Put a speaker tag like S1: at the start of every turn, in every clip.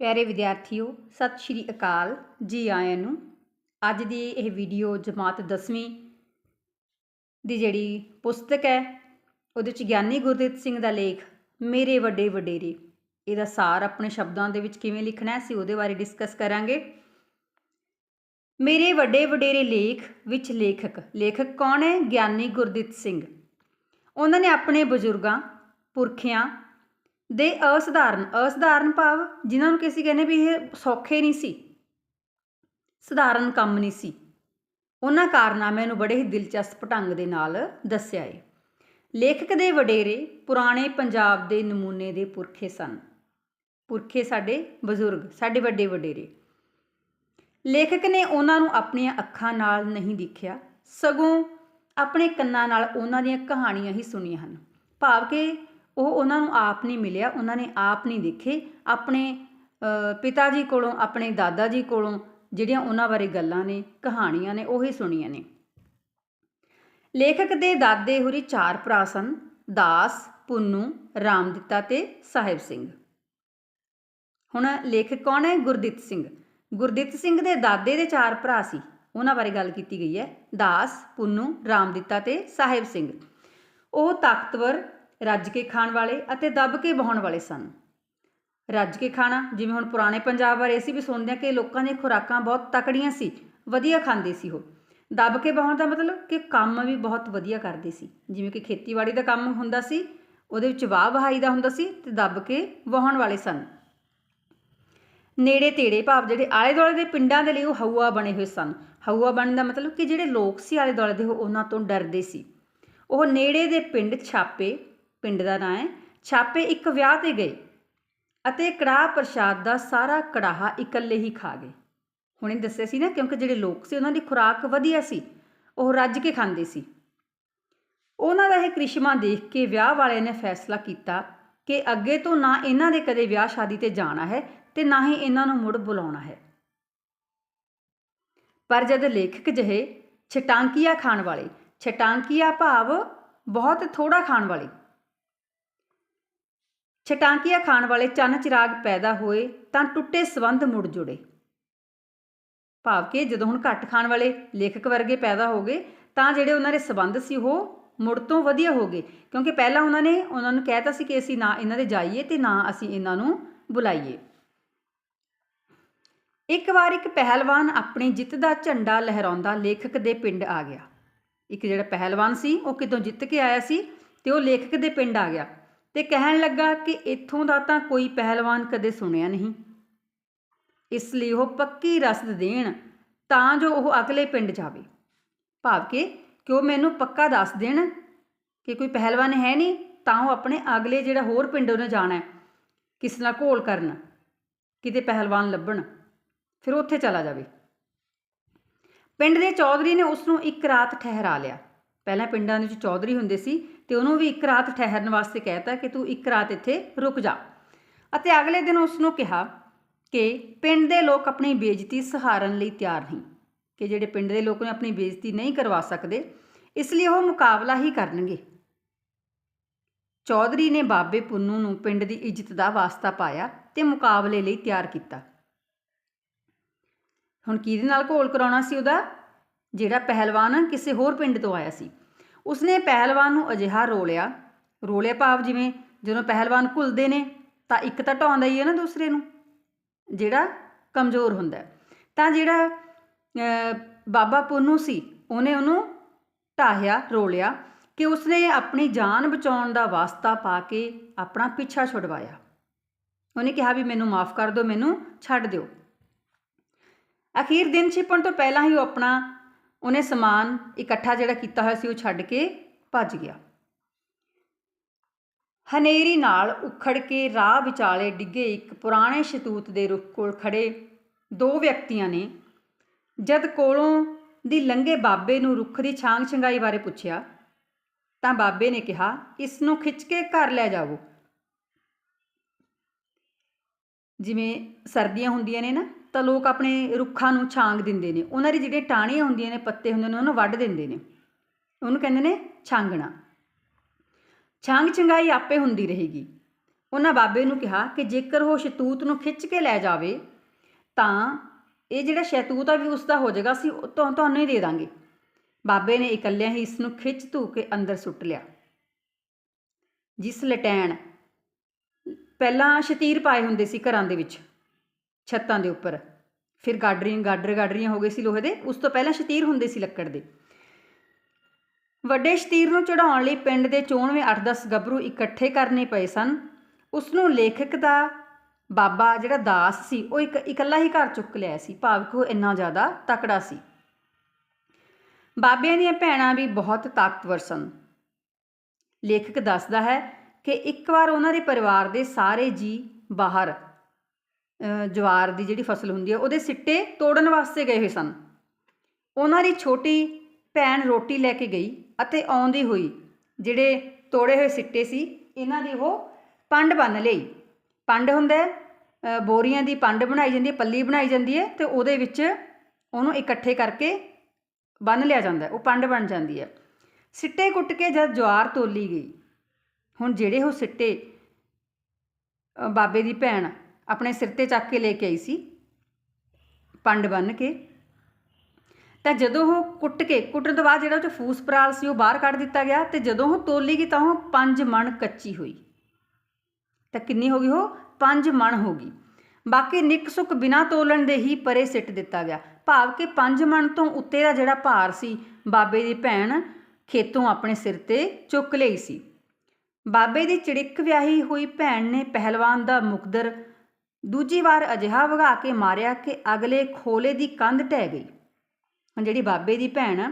S1: ਪਿਆਰੇ ਵਿਦਿਆਰਥੀਓ, ਸਤਿ ਸ਼੍ਰੀ ਅਕਾਲ ਜੀ ਆਇਆਂ ਨੂੰ। ਅੱਜ ਦੀ ਇਹ ਵੀਡੀਓ ਜਮਾਤ 10ਵੀਂ ਦੀ ਜਿਹੜੀ ਪੁਸਤਕ ਹੈ, ਉਹਦੇ ਵਿੱਚ ਗਿਆਨੀ ਗੁਰਦਿੱਤ ਸਿੰਘ ਦਾ ਲੇਖ, ਮੇਰੇ ਵੱਡੇ ਵਡੇਰੇ ਇਹਦਾ ਸਾਰ ਆਪਣੇ ਸ਼ਬਦਾਂ ਦੇ ਵਿੱਚ ਕਿਵੇਂ ਲਿਖਣਾ ਹੈ, ਅਸੀਂ ਉਹਦੇ ਬਾਰੇ ਡਿਸਕਸ ਕਰਾਂਗੇ। ਮੇਰੇ ਵੱਡੇ ਵਡੇਰੇ ਲੇਖ ਵਿੱਚ ਲੇਖਕ ਲੇਖਕ ਕੌਣ ਹੈ? ਗਿਆਨੀ ਗੁਰਦਿੱਤ ਸਿੰਘ। ਉਹਨਾਂ ਨੇ ਆਪਣੇ ਬਜ਼ੁਰਗਾਂ, ਪੁਰਖਿਆਂ ਦੇ ਅਸਧਾਰਨ ਅਸਧਾਰਨ ਭਾਵ ਜਿਨ੍ਹਾਂ ਨੂੰ ਕਿਸੇ ਕਹਿੰਦੇ ਵੀ ਇਹ ਸੌਖੇ ਨਹੀਂ ਸੀ, ਸਧਾਰਨ ਕੰਮ ਨਹੀਂ ਸੀ। ਉਹਨਾਂ ਕਾਰਨਾਮਿਆਂ ਨੂੰ ਬੜੇ ਹੀ ਦਿਲਚਸਪ ਢੰਗ ਦੇ ਨਾਲ ਦੱਸਿਆ ਏ। ਲੇਖਕ ਦੇ ਵਡੇਰੇ ਪੁਰਾਣੇ ਪੰਜਾਬ ਦੇ ਨਮੂਨੇ ਦੇ ਪੁਰਖੇ ਸਨ। ਪੁਰਖੇ ਸਾਡੇ ਬਜ਼ੁਰਗ, ਸਾਡੇ ਵੱਡੇ ਵਡੇਰੇ। ਲੇਖਕ ਨੇ ਉਹਨਾਂ ਨੂੰ ਆਪਣੀਆਂ ਅੱਖਾਂ ਨਾਲ ਨਹੀਂ ਦੇਖਿਆ, ਸਗੋਂ ਆਪਣੇ ਕੰਨਾਂ ਨਾਲ ਉਹਨਾਂ ਦੀਆਂ ਕਹਾਣੀਆਂ ਹੀ ਸੁਣੀਆਂ ਹਨ। ਭਾਵ ਕਿ ਉਹ ਉਹਨਾਂ ਨੂੰ ਆਪ ਨਹੀਂ ਮਿਲਿਆ, ਉਹਨਾਂ ਨੇ ਆਪ ਨਹੀਂ ਦੇਖੇ। ਆਪਣੇ ਪਿਤਾ ਜੀ ਕੋਲੋਂ, ਆਪਣੇ ਦਾਦਾ ਜੀ ਕੋਲੋਂ ਜਿਹੜੀਆਂ ਉਹਨਾਂ ਬਾਰੇ ਗੱਲਾਂ ਨੇ, ਕਹਾਣੀਆਂ ਨੇ, ਉਹੀ ਸੁਣੀਆਂ ਨੇ। ਲੇਖਕ ਦੇ ਦਾਦੇ ਹੋਰੀ ਚਾਰ ਭਰਾ ਸਨ, ਦਾਸ, ਪੁੰਨੂ, ਰਾਮਦਿੱਤਾ ਤੇ ਸਾਹਿਬ ਸਿੰਘ। ਹੁਣ ਲੇਖਕ ਕੌਣ ਹੈ? ਗੁਰਦਿੱਤ ਸਿੰਘ। ਗੁਰਦਿੱਤ ਸਿੰਘ ਦੇ ਦਾਦੇ ਦੇ ਚਾਰ ਭਰਾ ਸੀ। ਉਹਨਾਂ ਬਾਰੇ ਗੱਲ ਕੀਤੀ ਗਈ ਹੈ। ਦਾਸ, ਪੁੰਨੂ, ਰਾਮਦਿੱਤਾ ਤੇ ਸਾਹਿਬ ਸਿੰਘ। ਉਹ ਤਾਕਤਵਰ ਰੱਜ ਕੇ ਖਾਣ ਵਾਲੇ ਅਤੇ ਦੱਬ ਕੇ ਬਹਾਉਣ ਵਾਲੇ ਸਨ। ਰੱਜ ਕੇ ਖਾਣਾ, ਜਿਵੇਂ ਹੁਣ ਪੁਰਾਣੇ ਪੰਜਾਬ ਬਾਰੇ ਅਸੀਂ ਵੀ ਸੁਣਦੇ ਹਾਂ ਕਿ ਲੋਕਾਂ ਦੀਆਂ ਖੁਰਾਕਾਂ ਬਹੁਤ ਤਕੜੀਆਂ ਸੀ, ਵਧੀਆ ਖਾਂਦੇ ਸੀ ਉਹ। ਦੱਬ ਕੇ ਬਹਾਉਣ ਦਾ ਮਤਲਬ ਕਿ ਕੰਮ ਵੀ ਬਹੁਤ ਵਧੀਆ ਕਰਦੇ ਸੀ। ਜਿਵੇਂ ਕਿ ਖੇਤੀਬਾੜੀ ਦਾ ਕੰਮ ਹੁੰਦਾ ਸੀ, ਉਹਦੇ ਵਿੱਚ ਵਾਹ ਵਹਾਈ ਦਾ ਹੁੰਦਾ ਸੀ ਤੇ ਦੱਬ ਕੇ ਵਹਾਉਣ ਵਾਲੇ ਸਨ। ਨੇੜੇ ਤੇੜੇ ਭਾਵ ਜਿਹੜੇ ਆਲੇ ਦੁਆਲੇ ਦੇ ਪਿੰਡਾਂ ਦੇ ਲਈ ਉਹ ਹਊਆ ਬਣੇ ਹੋਏ ਸਨ। ਹਊਆ ਬਣਨ ਦਾ ਮਤਲਬ ਕਿ ਜਿਹੜੇ ਲੋਕ ਸੀ ਆਲੇ ਦੁਆਲੇ ਦੇ ਉਹ ਉਹਨਾਂ ਤੋਂ ਡਰਦੇ ਸੀ। ਉਹ ਨੇੜੇ ਦੇ ਪਿੰਡ ਛਾਪੇ ਪਿੰਡ ਦਾ ਨਾਂ ਹੈ, ਛਾਪੇ ਇੱਕ ਵਿਆਹ ਤੇ ਗਏ ਅਤੇ ਕੜਾਹ ਪ੍ਰਸ਼ਾਦ ਦਾ ਸਾਰਾ ਕੜਾਹਾ ਇਕੱਲੇ ਹੀ ਖਾ ਗਏ। ਹੁਣੇ ਦੱਸਿਆ ਸੀ ਨਾ, ਕਿਉਂਕਿ ਜਿਹੜੇ ਲੋਕ ਸੀ, ਉਹਨਾਂ ਦੀ ਖੁਰਾਕ ਵਧੀਆ ਸੀ, ਉਹ ਰੱਜ ਕੇ ਖਾਂਦੇ ਸੀ। ਉਹਨਾਂ ਦਾ ਇਹ ਕ੍ਰਿਸ਼ਮਾ ਦੇਖ ਕੇ ਵਿਆਹ ਵਾਲਿਆਂ ਨੇ ਫੈਸਲਾ ਕੀਤਾ ਕਿ ਅੱਗੇ ਤੋਂ ਨਾ ਇਹਨਾਂ ਦੇ ਕਦੇ ਵਿਆਹ ਸ਼ਾਦੀ ਤੇ ਜਾਣਾ ਹੈ ਤੇ ਨਾ ਹੀ ਇਹਨਾਂ ਨੂੰ ਮੁੜ ਬੁਲਾਉਣਾ ਹੈ। ਪਰ ਜਦ ਲੇਖਕ ਜਿਹੇ ਛਟਾਂਕੀਆ ਖਾਣ ਵਾਲੇ, ਛਟਾਂਕੀਆ ਭਾਵ ਬਹੁਤ ਥੋੜਾ ਖਾਣ ਵਾਲੇ ਛਟਾਂਕੀਆ ਖਾਣ ਵਾਲੇ ਚੰਨ ਚਿਰਾਗ ਪੈਦਾ ਹੋਏ ਤਾਂ ਟੁੱਟੇ ਸਬੰਧ ਮੁੜ ਜੁੜੇ। ਭਾਵ ਕਿ ਜਦੋਂ ਹੁਣ ਘੱਟ ਖਾਣ ਵਾਲੇ ਲੇਖਕ ਵਰਗੇ ਪੈਦਾ ਹੋ ਗਏ, ਤਾਂ ਜਿਹੜੇ ਉਹਨਾਂ ਦੇ ਸਬੰਧ ਸੀ ਉਹ ਮੁੜ ਤੋਂ ਵਧੀਆ ਹੋ ਗਏ, ਕਿਉਂਕਿ ਪਹਿਲਾਂ ਉਹਨਾਂ ਨੇ ਉਹਨਾਂ ਨੂੰ ਕਹਿਤਾ ਸੀ ਕਿ ਅਸੀਂ ਨਾ ਇਹਨਾਂ ਦੇ ਜਾਈਏ ਤੇ ਨਾ ਅਸੀਂ ਇਹਨਾਂ ਨੂੰ ਬੁਲਾਈਏ। ਇੱਕ ਵਾਰ ਇੱਕ ਪਹਿਲਵਾਨ ਆਪਣੀ ਜਿੱਤ ਦਾ ਝੰਡਾ ਲਹਿਰਾਉਂਦਾ ਲੇਖਕ ਦੇ ਪਿੰਡ ਆ ਗਿਆ। ਇੱਕ ਜਿਹੜਾ ਪਹਿਲਵਾਨ ਸੀ, ਉਹ ਕਿਤੋਂ ਜਿੱਤ ਕੇ ਆਇਆ ਸੀ ਤੇ ਉਹ ਲੇਖਕ ਦੇ ਪਿੰਡ ਆ ਗਿਆ। ਤੇ ਕਹਿਣ ਲੱਗਾ ਕਿ ਇੱਥੋਂ ਦਾ ਤਾਂ ਕੋਈ ਪਹਿਲਵਾਨ ਕਦੇ ਸੁਣਿਆ ਨਹੀਂ। ਇਸ ਲਈ ਉਹ ਪੱਕੀ ਰਸਦ ਦੇਣ ਤਾਂ ਜੋ ਉਹ ਅਗਲੇ ਪਿੰਡ ਜਾਵੇ। ਭਾਵ ਕਿ ਕਿ ਉਹ ਮੈਨੂੰ ਪੱਕਾ ਦੱਸ ਦੇਣ ਕਿ ਕੋਈ ਪਹਿਲਵਾਨ ਹੈ ਨਹੀਂ, ਤਾਂ ਉਹ ਆਪਣੇ ਅਗਲੇ ਜਿਹੜਾ ਹੋਰ ਪਿੰਡ ਉਹਨੇ ਜਾਣਾ ਕਿਸ ਨਾਲ ਘੋਲ ਕਰਨ, ਕਿਤੇ ਪਹਿਲਵਾਨ ਲੱਭਣ, ਫਿਰ ਉੱਥੇ ਚਲਾ ਜਾਵੇ। ਪਿੰਡ ਦੇ ਚੌਧਰੀ ਨੇ ਉਸ ਨੂੰ ਇੱਕ ਰਾਤ ਠਹਿਰਾ ਲਿਆ। ਪਹਿਲਾਂ ਪਿੰਡਾਂ ਦੇ ਵਿੱਚ ਚੌਧਰੀ ਹੁੰਦੇ ਸੀ ਤੇ ਉਹਨੂੰ ਵੀ ਇੱਕ ਰਾਤ ਠਹਿਰਨ ਵਾਸਤੇ ਕਹਿਤਾ ਕਿ ਤੂੰ ਇੱਕ ਰਾਤ ਇੱਥੇ ਰੁਕ ਜਾ। ਅਤੇ ਅਗਲੇ ਦਿਨ ਉਸ ਨੂੰ ਕਿਹਾ ਕਿ ਪਿੰਡ ਦੇ ਲੋਕ ਆਪਣੀ ਬੇਇੱਜ਼ਤੀ ਸਹਾਰਨ ਲਈ ਤਿਆਰ ਨਹੀਂ, ਕਿ ਜਿਹੜੇ ਪਿੰਡ ਦੇ ਲੋਕ ਨੇ ਆਪਣੀ ਬੇਇੱਜ਼ਤੀ ਨਹੀਂ ਕਰਵਾ ਸਕਦੇ, ਇਸ ਲਈ ਉਹ ਮੁਕਾਬਲਾ ਹੀ ਕਰਨਗੇ। ਚੌਧਰੀ ਨੇ ਬਾਬੇ ਪੁੰਨੂ ਨੂੰ ਪਿੰਡ ਦੀ ਇੱਜ਼ਤ ਦਾ ਵਾਸਤਾ ਪਾਇਆ ਤੇ ਮੁਕਾਬਲੇ ਲਈ ਤਿਆਰ ਕੀਤਾ। ਹੁਣ ਕਿਹਦੇ ਨਾਲ ਘੋਲ ਕਰਾਉਣਾ ਸੀ ਉਹਦਾ? ਜਿਹੜਾ ਪਹਿਲਵਾਨ ਕਿਸੇ ਹੋਰ ਪਿੰਡ ਤੋਂ ਆਇਆ ਸੀ। ਉਸਨੇ ਪਹਿਲਵਾਨ ਨੂੰ ਅਜਿਹਾ ਰੋਲਿਆ ਰੋਲਿਆ ਭਾਵ ਜਿਵੇਂ ਜਦੋਂ ਪਹਿਲਵਾਨ ਘੁਲਦੇ ਨੇ, ਤਾਂ ਇੱਕ ਤਾਂ ਢਾਉਂਦਾ ਹੀ ਹੈ ਨਾ ਦੂਸਰੇ ਨੂੰ, ਜਿਹੜਾ ਕਮਜ਼ੋਰ ਹੁੰਦਾ ਤਾਂ ਜਿਹੜਾ ਬਾਬਾ ਪੁੰਨੂ ਸੀ, ਉਹਨੇ ਉਹਨੂੰ ਢਾਹਿਆ, ਰੋਲਿਆ ਕਿ ਉਸਨੇ ਆਪਣੀ ਜਾਨ ਬਚਾਉਣ ਦਾ ਵਾਸਤਾ ਪਾ ਕੇ ਆਪਣਾ ਪਿੱਛਾ ਛੁਡਵਾਇਆ। ਉਹਨੇ ਕਿਹਾ ਵੀ ਮੈਨੂੰ ਮਾਫ ਕਰ ਦਿਓ, ਮੈਨੂੰ ਛੱਡ ਦਿਓ। ਅਖੀਰ ਦਿਨ ਛਿਪਣ ਤੋਂ ਪਹਿਲਾਂ ਹੀ ਉਹ ਆਪਣਾ ਉਹਨੇ ਸਮਾਨ ਇਕੱਠਾ ਜਿਹੜਾ ਕੀਤਾ ਹੋਇਆ ਸੀ ਉਹ ਛੱਡ ਕੇ ਭੱਜ ਗਿਆ। ਹਨੇਰੀ ਨਾਲ ਉਖੜ ਕੇ ਰਾਹ ਵਿਚਾਲੇ ਡਿੱਗੇ ਇੱਕ ਪੁਰਾਣੇ ਸ਼ਤੂਤ ਦੇ ਰੁੱਖ ਕੋਲ ਖੜੇ ਦੋ ਵਿਅਕਤੀਆਂ ਨੇ ਜਦ ਕੋਲੋਂ ਦੀ ਲੰਗੇ ਬਾਬੇ ਨੂੰ ਰੁੱਖ ਦੀ ਛਾਂਗ ਛੰਗਾਈ ਬਾਰੇ ਪੁੱਛਿਆ, ਤਾਂ ਬਾਬੇ ਨੇ ਕਿਹਾ ਇਸ ਨੂੰ ਖਿੱਚ ਕੇ ਘਰ ਲੈ ਜਾਵੋ। ਜਿਵੇਂ ਸਰਦੀਆਂ ਹੁੰਦੀਆਂ ਨੇ ਨਾ ਤਾਂ ਲੋਕ ਆਪਣੇ ਰੁੱਖਾਂ ਨੂੰ ਛਾਂਗ ਦਿੰਦੇ ਨੇ। ਉਹਨਾਂ ਦੀ ਜਿਹੜੀਆਂ ਟਾਹਣੀਆਂ ਹੁੰਦੀਆਂ ਨੇ, ਪੱਤੇ ਹੁੰਦੇ ਨੇ, ਉਹਨੂੰ ਵੱਢ ਦਿੰਦੇ ਨੇ। ਉਹਨੂੰ ਕਹਿੰਦੇ ਨੇ ਛਾਂਗਣਾ। ਛਾਂਗ ਚੰਗਾਈ ਆਪੇ ਹੁੰਦੀ ਰਹੇਗੀ। ਉਹਨਾਂ ਬਾਬੇ ਨੂੰ ਕਿਹਾ ਕਿ ਜੇਕਰ ਉਹ ਸ਼ਤੂਤ ਨੂੰ ਖਿੱਚ ਕੇ ਲੈ ਜਾਵੇ, ਤਾਂ ਇਹ ਜਿਹੜਾ ਸ਼ੈਤੂਤ ਆ ਵੀ ਉਸ ਦਾ ਹੋ ਜਾਏਗਾ, ਅਸੀਂ ਉਹ ਤੁਹਾਨੂੰ ਹੀ ਦੇ ਦਾਂਗੇ। ਬਾਬੇ ਨੇ ਇਕੱਲਿਆਂ ਹੀ ਇਸ ਨੂੰ ਖਿੱਚ ਧੂ ਕੇ ਅੰਦਰ ਸੁੱਟ ਲਿਆ। ਜਿਸ ਲਟੈਣ ਪਹਿਲਾਂ ਸ਼ਤੀਰ ਪਾਏ ਹੁੰਦੇ ਸੀ ਘਰਾਂ ਦੇ ਵਿੱਚ। ਛੱਤਾਂ ਦੇ ਉੱਪਰ। ਫਿਰ ਗਾਡਰੀਆਂ, ਗਾਡਰ ਗਾਡਰੀਆਂ ਹੋ ਗਏ ਸੀ ਲੋਹੇ ਦੇ। ਉਸ ਤੋਂ ਪਹਿਲਾਂ ਸ਼ਤੀਰ ਹੁੰਦੇ ਸੀ ਲੱਕੜ ਦੇ। ਵੱਡੇ ਸ਼ਤੀਰ ਨੂੰ ਚੜਾਉਣ ਲਈ ਪਿੰਡ ਦੇ ਚੋਣਵੇਂ 8-10 ਗੱਭਰੂ ਇਕੱਠੇ ਕਰਨੇ ਪਏ ਸਨ। ਉਸ ਨੂੰ ਲੇਖਕ ਦਾ ਬਾਬਾ ਜਿਹੜਾ ਦਾਸ ਸੀ, ਉਹ ਇੱਕ ਇਕੱਲਾ ਹੀ ਘਰ ਚੁੱਕ ਲਿਆ ਸੀ। ਭਾਵ ਕਿ ਉਹ ਇੰਨਾ ਜ਼ਿਆਦਾ ਤਕੜਾ ਸੀ। ਬਾਬਿਆਂ ਦੀਆਂ ਭੈਣਾਂ ਵੀ ਬਹੁਤ ਤਾਕਤਵਰ ਸਨ। ਲੇਖਕ ਦੱਸਦਾ ਹੈ ਕਿ ਇੱਕ ਵਾਰ ਉਹਨਾਂ ਦੇ ਪਰਿਵਾਰ ਦੇ ਸਾਰੇ ਜੀ ਬਾਹਰ ਜਵਾਰ ਦੀ ਜਿਹੜੀ ਫਸਲ ਹੁੰਦੀ ਹੈ ਉਹਦੇ ਸਿੱਟੇ ਤੋੜਨ ਵਾਸਤੇ ਗਏ ਹੋਏ ਸਨ। ਉਹਨਾਂ ਦੀ ਛੋਟੀ ਭੈਣ ਰੋਟੀ ਲੈ ਕੇ ਗਈ ਅਤੇ ਆਉਂਦੀ ਹੋਈ ਜਿਹੜੇ ਤੋੜੇ ਹੋਏ ਸਿੱਟੇ ਸੀ ਇਹਨਾਂ ਦੀ ਉਹ ਪੰਡ ਬੰਨ ਲਈ। ਪੰਡ ਹੁੰਦਾ ਹੈ, ਬੋਰੀਆਂ ਦੀ ਪੰਡ ਬਣਾਈ ਜਾਂਦੀ ਹੈ ਪੱਲੀ ਬਣਾਈ ਜਾਂਦੀ ਹੈ ਤੇ ਉਹਦੇ ਵਿੱਚ ਉਹਨੂੰ ਇਕੱਠੇ ਕਰਕੇ ਬੰਨ ਲਿਆ ਜਾਂਦਾ ਉਹ ਪੰਡ ਬਣ ਜਾਂਦੀ ਹੈ। ਸਿੱਟੇ ਕੁੱਟ ਕੇ ਜਦ ਜਵਾਰ ਤੋਲੀ ਗਈ ਹੁਣ ਜਿਹੜੇ ਉਹ ਸਿੱਟੇ ਬਾਬੇ ਦੀ ਭੈਣ ਆਪਣੇ ਸਿਰ ਤੇ ਚੱਕ ਕੇ ਲੈ ਕੇ ਆਈ ਸੀ, ਪੰਡ ਬੰਨ ਕੇ। ਤਾਂ ਜਦੋਂ ਉਹ ਕੁੱਟ ਕੇ, ਕੁੱਟਣ ਤੋਂ ਬਾਅਦ ਜਿਹੜਾ ਉਹ 'ਚ ਫੂਸ ਪਰਾਲ ਸੀ, ਉਹ ਬਾਹਰ ਕੱਢ ਦਿੱਤਾ ਗਿਆ ਤੇ ਜਦੋਂ ਉਹ ਤੋਲੀ ਗਈ ਤਾਂ ਉਹ ਪੰਜ ਮਣ ਕੱਚੀ ਹੋਈ। ਤਾਂ ਕਿੰਨੀ ਹੋ ਗਈ ਉਹ? ਪੰਜ ਮਣ ਹੋ ਗਈ। ਬਾਕੀ ਨਿੱਕ ਸੁੱਕ ਬਿਨਾ ਤੋਲਣ ਦੇ ਹੀ ਪਰੇ ਸਿੱਟ ਦਿੱਤਾ ਗਿਆ। ਭਾਵ ਕਿ ਪੰਜ ਮਣ ਤੋਂ ਉੱਤੇ ਦਾ ਜਿਹੜਾ ਭਾਰ ਸੀ, ਬਾਬੇ ਦੀ ਭੈਣ ਖੇਤੋਂ ਆਪਣੇ ਸਿਰ ਤੇ ਚੁੱਕ ਲਈ ਸੀ। ਬਾਬੇ ਦੀ ਚੜਿੱਕ ਵਿਆਹੀ ਹੋਈ ਭੈਣ ਨੇ ਪਹਿਲਵਾਨ ਦਾ ਮੁਕਦਰ ਦੂਜੀ ਵਾਰ ਅਜਿਹਾ ਵਗਾ ਕੇ ਮਾਰਿਆ ਕਿ ਅਗਲੇ ਖੋਲੇ ਦੀ ਕੰਧ ਢਹਿ ਗਈ। ਹੁਣ ਜਿਹੜੀ ਬਾਬੇ ਦੀ ਭੈਣ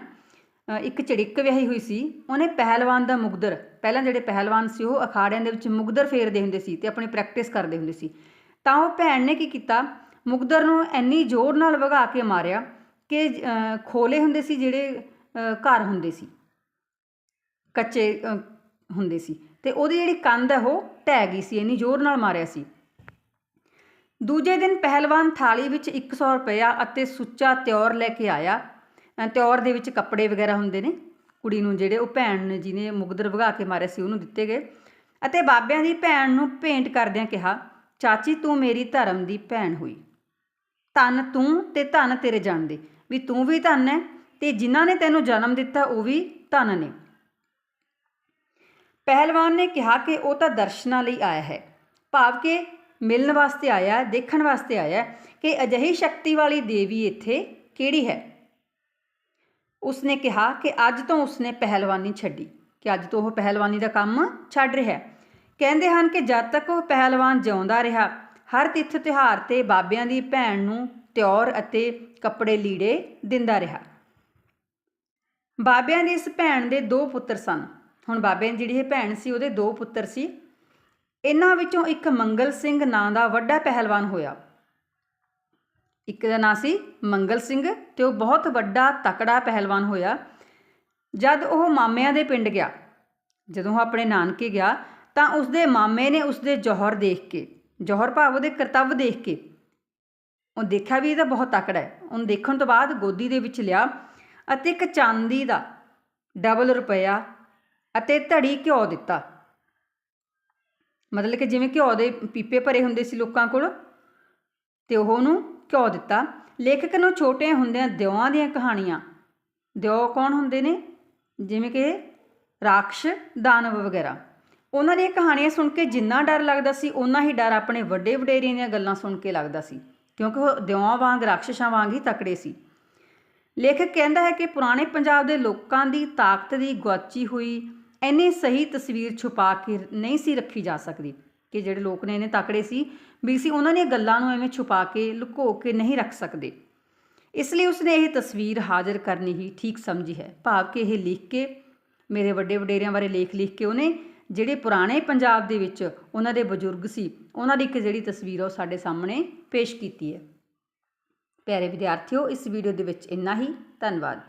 S1: ਅ, ਇੱਕ ਚੜਿੱਕ ਵਿਆਹੀ ਹੋਈ ਸੀ ਉਹਨੇ ਪਹਿਲਵਾਨ ਦਾ ਮੁਗਦਰ ਪਹਿਲਾਂ ਜਿਹੜੇ ਪਹਿਲਵਾਨ ਸੀ ਉਹ ਅਖਾੜਿਆਂ ਦੇ ਵਿੱਚ ਮੁਗਦਰ ਫੇਰਦੇ ਹੁੰਦੇ ਸੀ ਤੇ ਆਪਣੀ ਪ੍ਰੈਕਟਿਸ ਕਰਦੇ ਹੁੰਦੇ ਸੀ। ਤਾਂ ਉਹ ਭੈਣ ਨੇ ਕੀ ਕੀਤਾ? ਮੁਗਦਰ ਨੂੰ ਇੰਨੀ ਜ਼ੋਰ ਨਾਲ ਵਗਾ ਕੇ ਮਾਰਿਆ ਕਿ ਖੋਲੇ ਹੁੰਦੇ ਸੀ ਜਿਹੜੇ ਘਰ ਹੁੰਦੇ ਸੀ। ਕੱਚੇ ਹੁੰਦੇ ਸੀ। ਤੇ ਉਹਦੀ ਜਿਹੜੀ ਕੰਧ ਹੈ ਉਹ ਢਹਿ ਗਈ ਸੀ ਇੰਨੀ ਜ਼ੋਰ ਨਾਲ ਮਾਰਿਆ ਸੀ। ਦੂਜੇ ਦਿਨ ਪਹਿਲਵਾਨ ਥਾਲੀ ਵਿੱਚ 100 ਰੁਪਇਆ ਅਤੇ ਸੁੱਚਾ ਤਿਉਰ ਲੈ ਕੇ ਆਇਆ। ਅ, ਤਿਉਰ ਦੇ ਵਿੱਚ ਕੱਪੜੇ ਵਗੈਰਾ ਹੁੰਦੇ ਨੇ। ਕੁੜੀ ਨੂੰ ਜਿਹੜੇ ਉਹ ਭੈਣ ਨੇ ਜਿਹਨੇ ਮੁਗਦਰ ਵਗਾ ਕੇ ਮਾਰਿਆ ਸੀ ਉਹਨੂੰ ਦਿੱਤੇ ਗਏ। ਅਤੇ ਬਾਬਿਆਂ ਦੀ ਭੈਣ ਨੂੰ ਭੇਂਟ ਕਰਦਿਆਂ ਕਿਹਾ ਚਾਚੀ ਤੂੰ ਮੇਰੀ ਧਰਮ ਦੀ ਭੈਣ ਹੋਈ। ਧਨ ਤੂੰ ਤੇ ਧਨ ਤੇਰੇ ਜਾਣਦੇ ਵੀ ਤੂੰ ਵੀ ਧਨ ਹੈ ਤੇ ਜਿਨ੍ਹਾਂ ਨੇ ਤੈਨੂੰ ਜਨਮ ਦਿੱਤਾ ਉਹ ਵੀ ਧਨ ਨੇ। ਪਹਿਲਵਾਨ ਨੇ ਕਿਹਾ ਕਿ ਉਹ ਤਾਂ ਦਰਸ਼ਨਾਂ ਲਈ ਆਇਆ ਹੈ। ਭਾਵ ਕਿ ਮਿਲਣ ਵਾਸਤੇ ਆਇਆ, ਦੇਖਣ ਵਾਸਤੇ ਆਇਆ ਕਿ ਅਜਿਹੀ ਸ਼ਕਤੀ ਵਾਲੀ ਦੇਵੀ ਇੱਥੇ ਕਿਹੜੀ ਹੈ? ਉਸਨੇ ਕਿਹਾ ਕਿ ਅੱਜ ਤੋਂ ਉਸਨੇ ਪਹਿਲਵਾਨੀ ਛੱਡੀ, ਕਿ ਅੱਜ ਤੋਂ ਉਹ ਪਹਿਲਵਾਨੀ ਦਾ ਕੰਮ ਛੱਡ ਰਿਹਾ। ਹੈ ਕਹਿੰਦੇ ਹਨ ਕਿ ਜਦ ਤੱਕ ਉਹ ਪਹਿਲਵਾਨ ਜਿਉਂਦਾ ਰਿਹਾ, ਹਰ ਤਿੱਥ ਤਿਉਹਾਰ ਤੇ ਬਾਬਿਆਂ ਦੀ ਭੈਣ ਨੂੰ ਤਿਉਰ ਅਤੇ ਕੱਪੜੇ ਲੀੜੇ ਦਿੰਦਾ ਰਿਹਾ। ਬਾਬਿਆਂ ਦੀ ਇਸ ਭੈਣ ਦੇ ਦੋ ਪੁੱਤਰ ਸਨ। ਹੁਣ ਬਾਬਿਆਂ ਦੀ ਜਿਹੜੀ ਇਹ ਭੈਣ ਸੀ, ਉਹਦੇ ਦੋ ਪੁੱਤਰ ਸੀ। ਇਹਨਾਂ ਵਿੱਚੋਂ ਇੱਕ ਮੰਗਲ ਸਿੰਘ ਨਾਂ ਦਾ ਵੱਡਾ ਪਹਿਲਵਾਨ ਹੋਇਆ। ਇੱਕ ਦਾ ਨਾਂ ਸੀ ਮੰਗਲ ਸਿੰਘ ਤੇ ਉਹ ਬਹੁਤ ਵੱਡਾ ਤਕੜਾ ਪਹਿਲਵਾਨ ਹੋਇਆ। ਜਦ ਉਹ ਮਾਮਿਆਂ ਦੇ ਪਿੰਡ ਗਿਆ, ਜਦੋਂ ਉਹ ਆਪਣੇ ਨਾਨਕੇ ਗਿਆ, ਤਾਂ ਉਸਦੇ ਮਾਮੇ ਨੇ ਉਸਦੇ ਜੋਹਰ ਦੇਖ ਕੇ, ਜੌਹਰ ਭਾਵ ਉਹਦੇ ਕਰਤੱਵ ਦੇਖ ਕੇ ਉਹ ਦੇਖਿਆ ਵੀ ਇਹ ਤਾਂ ਬਹੁਤ ਤਕੜਾ ਹੈ। ਉਹਨੂੰ ਦੇਖਣ ਤੋਂ ਬਾਅਦ ਗੋਦੀ ਦੇ ਵਿੱਚ ਲਿਆ ਅਤੇ ਇੱਕ ਚਾਂਦੀ ਦਾ ਡਬਲ ਰੁਪਇਆ ਅਤੇ ਧੜੀ ਘਿਓ ਦਿੱਤਾ। ਮਤਲਬ ਕਿ ਜਿਵੇਂ ਘਿਓ ਦੇ ਪੀਪੇ ਭਰੇ ਹੁੰਦੇ ਸੀ ਲੋਕਾਂ ਕੋਲ, ਤੇ ਉਹ ਉਹਨੂੰ ਘਿਓ ਦਿੱਤਾ। ਲੇਖਕ ਨੂੰ ਛੋਟੇ ਹੁੰਦਿਆਂ ਦਿਓਆਂ ਦੀਆਂ ਕਹਾਣੀਆਂ, ਦਿਓ ਕੌਣ ਹੁੰਦੇ ਨੇ? ਜਿਵੇਂ ਕਿ ਰਾਖਸ਼, ਦਾਨਵ ਵਗੈਰਾ। ਉਹਨਾਂ ਦੀਆਂ ਕਹਾਣੀਆਂ ਸੁਣ ਕੇ ਜਿੰਨਾ ਡਰ ਲੱਗਦਾ ਸੀ, ਓਨਾ ਹੀ ਡਰ ਆਪਣੇ ਵੱਡੇ ਵਡੇਰਿਆਂ ਦੀਆਂ ਗੱਲਾਂ ਸੁਣ ਕੇ ਲੱਗਦਾ ਸੀ, ਕਿਉਂਕਿ ਉਹ ਦਿਓਆਂ ਵਾਂਗ, ਰਾਖਸ਼ਾਂ ਵਾਂਗ ਹੀ ਤਕੜੇ ਸੀ। ਲੇਖਕ ਕਹਿੰਦਾ ਹੈ ਕਿ ਪੁਰਾਣੇ ਪੰਜਾਬ ਦੇ ਲੋਕਾਂ ਦੀ ਤਾਕਤ ਦੀ ਗੁਆਚੀ ਹੋਈ ਇੰਨੀ ਸਹੀ ਤਸਵੀਰ ਛੁਪਾ ਕੇ ਨਹੀਂ ਸੀ ਰੱਖੀ ਜਾ ਸਕਦੀ ਕਿ ਜਿਹੜੇ ਲੋਕ ਨੇ ਇਹਨੇ ਤਕੜੇ ਸੀ, ਵੀ ਸੀ ਉਹਨਾਂ ਦੀਆਂ ਗੱਲਾਂ ਨੂੰ ਐਵੇਂ ਛੁਪਾ ਕੇ, ਲੁਕੋ ਕੇ ਨਹੀਂ ਰੱਖ ਸਕਦੇ। ਇਸ ਲਈ ਉਸਨੇ ਇਹ ਤਸਵੀਰ ਹਾਜ਼ਰ ਕਰਨੀ ਹੀ ਠੀਕ ਸਮਝੀ ਹੈ। ਭਾਵ ਕਿ ਇਹ ਲਿਖ ਕੇ, ਮੇਰੇ ਵੱਡੇ ਵਡੇਰਿਆਂ ਬਾਰੇ ਲੇਖ ਲਿਖ ਕੇ ਉਹਨੇ ਜਿਹੜੇ ਪੁਰਾਣੇ ਪੰਜਾਬ ਦੇ ਵਿੱਚ ਉਹਨਾਂ ਦੇ ਬਜ਼ੁਰਗ ਸੀ, ਉਹਨਾਂ ਦੀ ਇੱਕ ਜਿਹੜੀ ਤਸਵੀਰ ਉਹ ਸਾਡੇ ਸਾਹਮਣੇ ਪੇਸ਼ ਕੀਤੀ ਹੈ। ਪਿਆਰੇ ਵਿਦਿਆਰਥੀਓ, ਇਸ ਵੀਡੀਓ ਦੇ ਵਿੱਚ ਇੰਨਾ ਹੀ। ਧੰਨਵਾਦ।